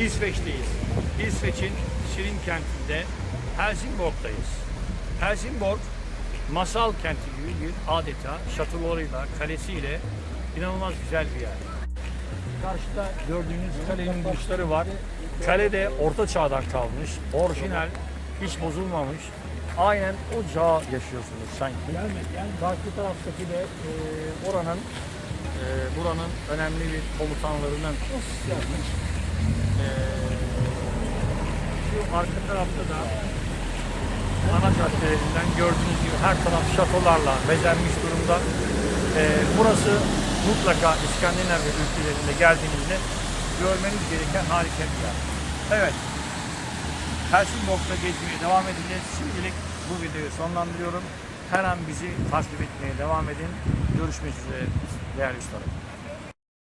İsveç'teyiz. İsveç'in Şirin kentinde Helsingborg'dayız. Helsingborg masal kenti gibi bir adeta şatolarıyla, kalesiyle inanılmaz güzel bir yer. Karşıda gördüğünüz kalenin burçları var. Kale de orta çağdan kalmış, orijinal, hiç bozulmamış. Aynen o çağ yaşıyorsunuz sanki. Karşı taraftaki de e, oranın e, buranın önemli bir komutanlarından yapmış. Şu arka tarafta da ana caddelerinden gördüğünüz gibi her taraf şatolarla bezenmiş durumda. E, burası mutlaka İskandinavya ülkelerinde geldiğinizde görmeniz gereken harika bir yer. Evet. Helsingborg'da gezmeye devam edeceğiz. Şimdilik bu videoyu sonlandırıyorum. Her an bizi takip etmeye devam edin. Görüşmek üzere değerli ustalarım.